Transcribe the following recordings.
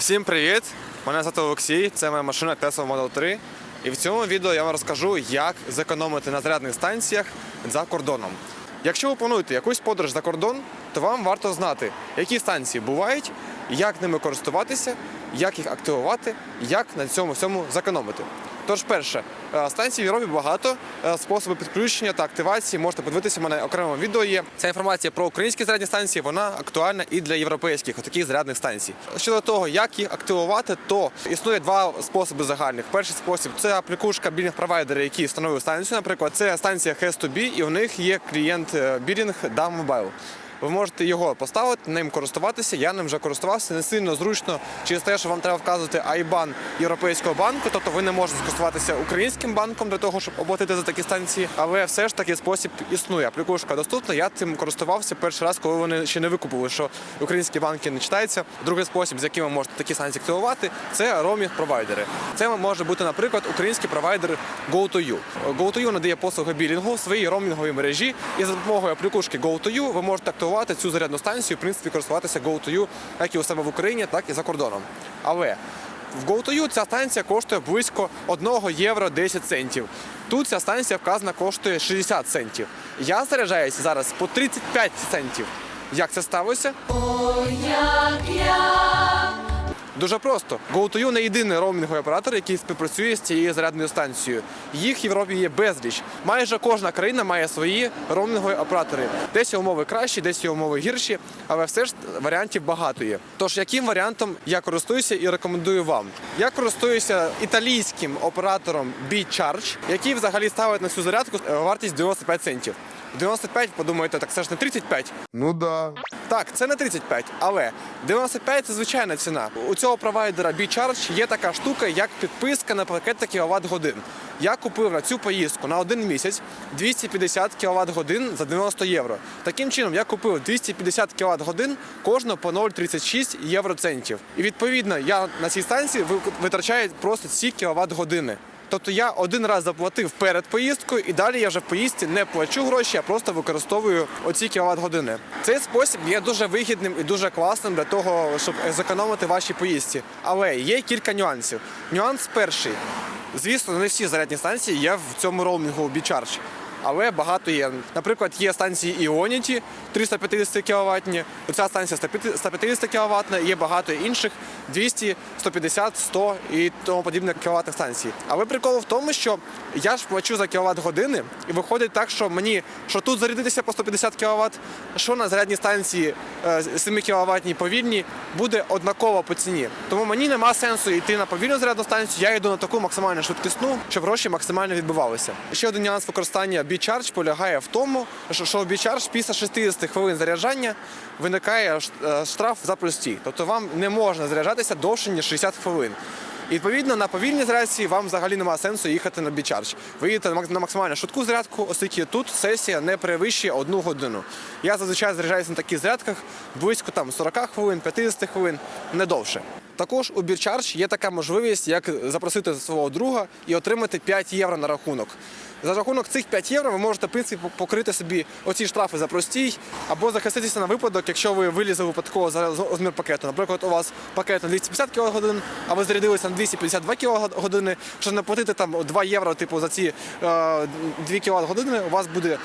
Всім привіт! Мене звати Олексій, це моя машина Tesla Model 3. І в цьому відео я вам розкажу, як зекономити на зарядних станціях за кордоном. Якщо ви плануєте якусь подорож за кордон, то вам варто знати, які станції бувають, як ними користуватися, як їх активувати, як на цьому всьому зекономити. Тож, перше, е, станцій в Європі багато, е, способи підключення та активації можете подивитися, у мене окремому відео є. Ця інформація про українські зарядні станції, вона актуальна і для європейських таких зарядних станцій. Щодо того, як їх активувати, то існує два способи загальних. Перший спосіб це аплікушка білінг провайдера, які встановили станцію. Наприклад, це станція Has2B, і у них є клієнт е, білінг DAM Mobile. Ви можете його поставити, ним користуватися. Я ним вже користувався не сильно зручно через те, що вам треба вказувати IBAN Європейського банку, тобто ви не можете скористуватися українським банком для того, щоб оплатити за такі станції. Але все ж таки спосіб існує. Аплікушка доступна. Я цим користувався перший раз, коли вони ще не викупили, що українські банки не читаються. Другий спосіб, з яким ви можете такі станції активувати, це роумінг провайдери. Це може бути, наприклад, український провайдер GoToYou. GoToYou надає послуги білінгу в своїй роумінговій мережі, і за допомогою аплікушки GoToYou ви можете активувати цю зарядну станцію, в принципі, користуватися GoToU, як і у себе в Україні, так і за кордоном. Але в GoToU ця станція коштує близько 1 євро 10 центів. Тут ця станція вказана коштує 60 центів. Я заряджаюся зараз по 35 центів. Як це сталося? Дуже просто. GoToYou не єдиний роумінговий оператор, який співпрацює з цією зарядною станцією. Їх в Європі є безліч. Майже кожна країна має свої роумінгові оператори. Десь умови кращі, десь умови гірші, але все ж варіантів багато є. Тож яким варіантом я користуюся і рекомендую вам? Я користуюся італійським оператором B-Charge, який взагалі ставить на цю зарядку е, вартість 95 центів. 95, подумаєте, так це ж не 35. Ну да. Так, це не 35, але 95 це звичайна ціна. У цього провайдера B-Charge є така штука, як підписка на пакет та кіловат годин. Я купив на цю поїздку на один місяць 250 кВт годин за 90 євро. Таким чином, я купив 250 кВт годин кожного по 0,36 євроцентів. І відповідно я на цій станції ви- витрачаю просто ці кВт години. Тобто я один раз заплатив перед поїздкою, і далі я вже в поїздці не плачу гроші, а просто використовую оці кіловат години. Цей спосіб є дуже вигідним і дуже класним для того, щоб зекономити ваші поїздці. Але є кілька нюансів. Нюанс перший. Звісно, не всі зарядні станції є в цьому роумінгу B-Charge. Але багато є. Наприклад, є станції Ionity 350 кВт, ця станція 150 кВт, є багато інших 200, 150, 100 і тому подібне кВт станцій. Але прикол в тому, що я ж плачу за кВт години, і виходить так, що мені що тут зарядитися по 150 кВт, що на зарядній станції 7 кВт повільні, буде однаково по ціні. Тому мені нема сенсу йти на повільну зарядну станцію, я йду на таку максимально швидкісну, щоб гроші максимально відбивалися. Ще один нюанс використання B-Charge полягає в тому, що, що B-Charge після 60 хвилин заряджання виникає е, штраф за простій. Тобто вам не можна заряджатися довше, ніж 60 хвилин. І відповідно на повільній зарядці вам взагалі немає сенсу їхати на B-Charge. Ви їдете на максимально швидку зарядку, оскільки тут сесія не перевищує одну годину. Я зазвичай заряджаюся на таких зарядках близько там 40 хвилин, 50 хвилин, не довше. Також у BeerCharge є така можливість, як запросити свого друга і отримати 5 євро на рахунок. За рахунок цих 5 євро ви можете в принципі покрити собі оці штрафи за простій або захиститися на випадок, якщо ви вилізли випадково за розмір пакету. Наприклад, у вас пакет на 250 кВт, а ви зарядилися на 252 кВт, щоб не платити там 2 євро, типу за ці е, 2 кВт години, у вас буде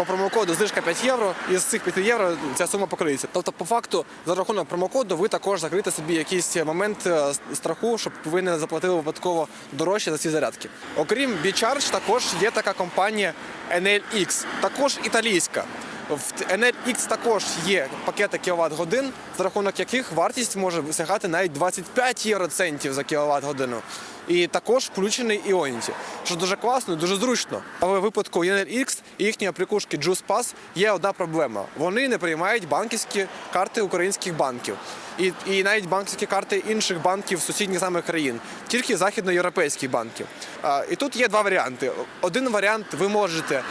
по промокоду знижка 5 євро, і з цих 5 євро ця сума покриється. Тобто, по факту, за рахунок промокоду, ви також закрите собі якийсь момент е, страху, щоб ви не заплатили випадково дорожче за ці зарядки. Окрім B-Charge, також є така компанія NLX, також італійська. В NLX також є пакети кіловат годин, за рахунок яких вартість може сягати навіть 25 євроцентів за кіловат годину. І також включений Ionity, що дуже класно, дуже зручно. Але в випадку NLX і їхньої аплікушки Juice Pass є одна проблема: вони не приймають банківські карти українських банків. І, і навіть банківські карти інших банків сусідніх нами країн, тільки західноєвропейських банків. А, і тут є два варіанти. Один варіант ви можете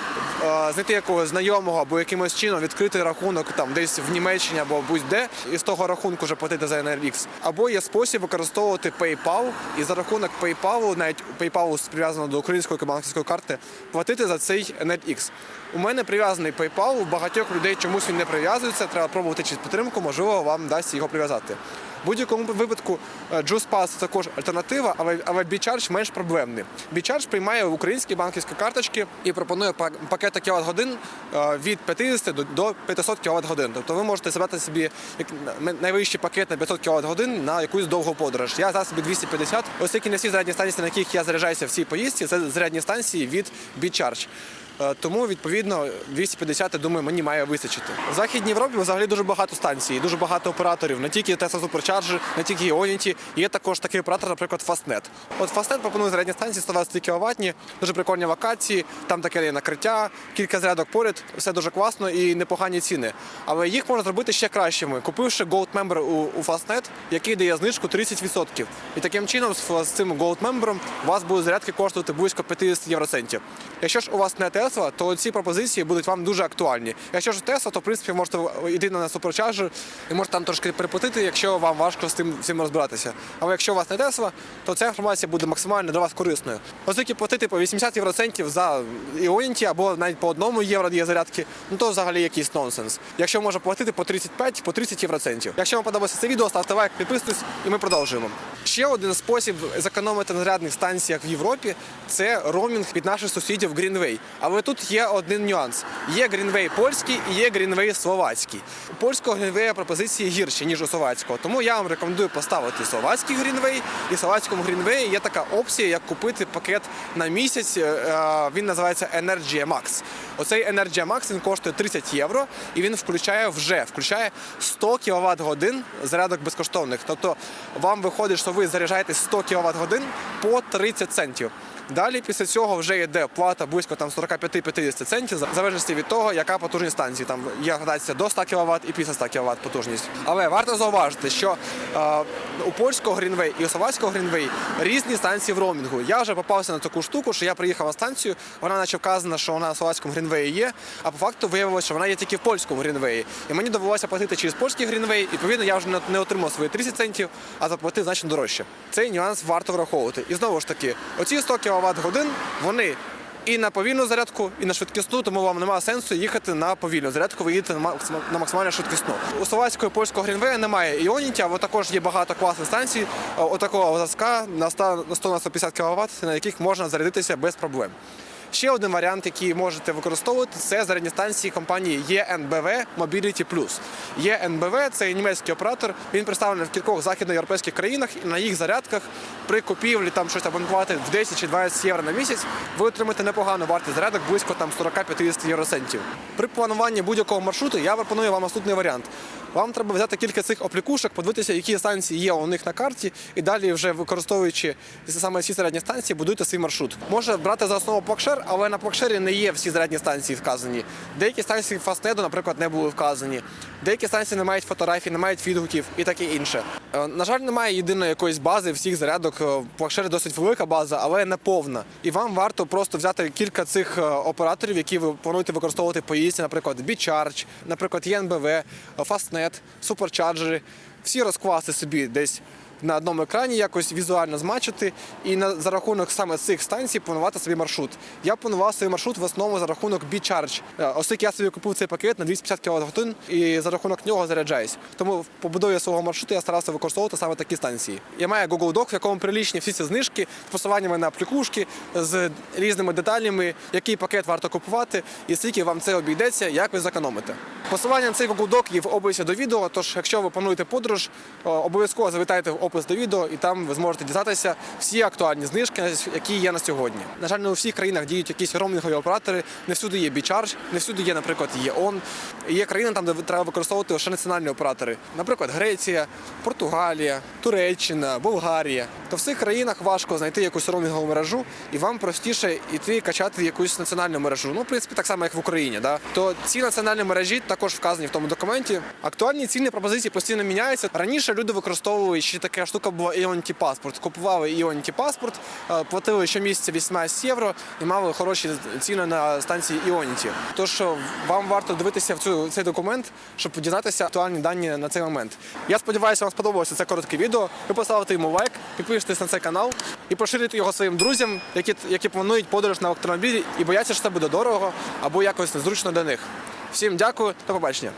а, знайти якогось знайомого або якимось чином відкрити рахунок там десь в Німеччині або будь-де, і з того рахунку вже платити за NRX. Або є спосіб використовувати PayPal, і за рахунок PayPal, навіть PayPal прив'язано до української банківської карти, платити за цей NetX. У мене прив'язаний PayPal, у багатьох людей чомусь він не прив'язується. Треба пробувати через підтримку, можливо, вам дасть його прив'язати. В будь-якому випадку е, Juice Pass також альтернатива, але, але B-Charge менш проблемний. B-Charge приймає українські банківські карточки і пропонує па- пакет кіловат годин від 50 до, до 500 кВт годин. Тобто ви можете забрати собі найвищий пакет на 500 кВт годин на якусь довгу подорож. Я зараз собі 250. Оскільки не всі зарядні станції, на яких я заряджаюся в цій поїздці, це зарядні станції від B-Charge. Е, Тому відповідно 250, думаю, мені має вистачити. В Західній Європі взагалі дуже багато станцій, дуже багато операторів. Не тільки Tesla Supercharger, не тільки Ionity. Є також такий оператор, наприклад, Fastnet. От Fastnet пропонує зарядні станції 120 кВт, дуже прикольні локації, там таке є накриття, кілька зарядок поряд, все дуже класно і непогані ціни. Але їх можна зробити ще кращими, купивши Gold Member у, Fastnet, який дає знижку 30%. І таким чином з цим Gold Member у вас будуть зарядки коштувати близько 50 євроцентів. Якщо ж у вас не Tesla, то ці пропозиції будуть вам дуже актуальні. Якщо ж Tesla, то в принципі можете йти на суперчарджер і можете там трошки переплатити, якщо вам важко з тим всім розбиратися. Але якщо у вас не Tesla, то ця інформація буде максимально для вас корисною. Оскільки платити по 80 євроцентів за Ionity або навіть по одному євро є зарядки, ну то взагалі якийсь нонсенс. Якщо можна платити по 35, по 30 євроцентів. Якщо вам подобається це відео, ставте лайк, підписуйтесь, і ми продовжуємо. Ще один спосіб зекономити на зарядних станціях в Європі це роумінг від наших сусідів Greenway. Але тут є один нюанс: є Greenway польський і є Greenway словацький. У польського Greenway пропозиції гірші ніж у словацького. Тому я вам рекомендую поставити словацький Greenway. І в словацькому Greenway є така опція, як купити пакет на місяць. Е, е, Він називається Energia Max. Оцей Energia Max він коштує 30 євро, і він включає вже включає 100 кВт годин зарядок безкоштовних. Тобто вам виходить, що ви заряджаєте 100 кВт годин по 30 центів. Далі після цього вже йде плата близько там 45-50 центів, в залежності від того, яка потужність станції. Там є градація до 100 кВт і після 100 кВт потужність. Але варто зауважити, що е, у польського Greenway і у словацького Greenway різні станції в роумінгу. Я вже попався на таку штуку, що я приїхав на станцію, вона наче вказана, що вона в словацькому Greenway є, а по факту виявилося, що вона є тільки в польському Greenway. І мені довелося платити через польський Greenway, і відповідно я вже не отримав свої 30 центів, а заплатив значно дорожче. Цей нюанс варто враховувати. І знову ж таки, оці 100 кВт годин вони. І на повільну зарядку, і на швидкісну, тому вам немає сенсу їхати на повільну зарядку, ви їдете на максим- максимально швидкісну. У словацького і польського Грінвея немає іоніті, бо також є багато класних станцій отакого зразка на 100 на 100 на 150 кВт, на яких можна зарядитися без проблем. Ще один варіант, який можете використовувати, це зарядні станції компанії ЄНБВ Mobility Plus. ЄНБВ це німецький оператор. Він представлений в кількох західноєвропейських країнах. І на їх зарядках при купівлі там щось абонувати в 10 чи 20 євро на місяць, ви отримаєте непогану вартість зарядок близько там 40-50 євроцентів. При плануванні будь-якого маршруту я пропоную вам наступний варіант. Вам треба взяти кілька цих оплікушок, подивитися, які станції є у них на карті, і далі, вже використовуючи саме ці зарядні станції, будуйте свій маршрут. Може брати за основу Плакшер, але на Плакшері не є всі зарядні станції вказані. Деякі станції Фастеду, наприклад, не були вказані. Деякі станції не мають фотографій, не мають відгуків і таке інше. Е, На жаль, немає єдиної якоїсь бази всіх зарядок. Е, досить велика база, але не повна. І вам варто просто взяти кілька цих е, операторів, які ви плануєте використовувати в поїздці, наприклад, B-Charge, наприклад, ЄНБВ, Fastnet, суперчарджери. Всі розкласти собі десь на одному екрані якось візуально змачити і на за рахунок саме цих станцій планувати собі маршрут. Я планував свій маршрут в основному за рахунок B-Charge, Е, оскільки я собі купив цей пакет на 250 кВт і за рахунок нього заряджаюсь. Тому в побудові свого маршруту я старався використовувати саме такі станції. Я маю Google Doc, в якому прилічні всі ці знижки з посиланнями на плікушки з різними деталями, який пакет варто купувати, і скільки вам це обійдеться, як ви зекономите. Посилання на цей Google Doc є в описі до відео. Тож, якщо ви плануєте подорож, обов'язково завітайте в опис до відео, і там ви зможете дізнатися всі актуальні знижки, які є на сьогодні. На жаль, не у всіх країнах діють якісь роумінгові оператори. Не всюди є B-Charge, не всюди є, наприклад, ЄОН. Є країни там, де треба використовувати лише національні оператори. Наприклад, Греція, Португалія, Туреччина, Болгарія. То в цих країнах важко знайти якусь роумінгову мережу, і вам простіше йти качати якусь національну мережу. Ну, в принципі, так само, як в Україні. Да? То ці національні мережі також вказані в тому документі. Актуальні ціни пропозиції постійно міняються. Раніше люди використовували ще така штука була Ionity паспорт. Купували Ionity паспорт, е, платили щомісяця 18 євро і мали хороші ціни на станції Ionity. Тож е, вам варто дивитися в цю цей документ, щоб дізнатися актуальні дані на цей момент. Я сподіваюся, вам сподобалося це коротке відео. Ви поставите йому лайк, підпишитесь на цей канал і поширите його своїм друзям, які, які планують подорож на електромобілі і бояться, що це буде дорого або якось незручно для них. Всім дякую, до побачення.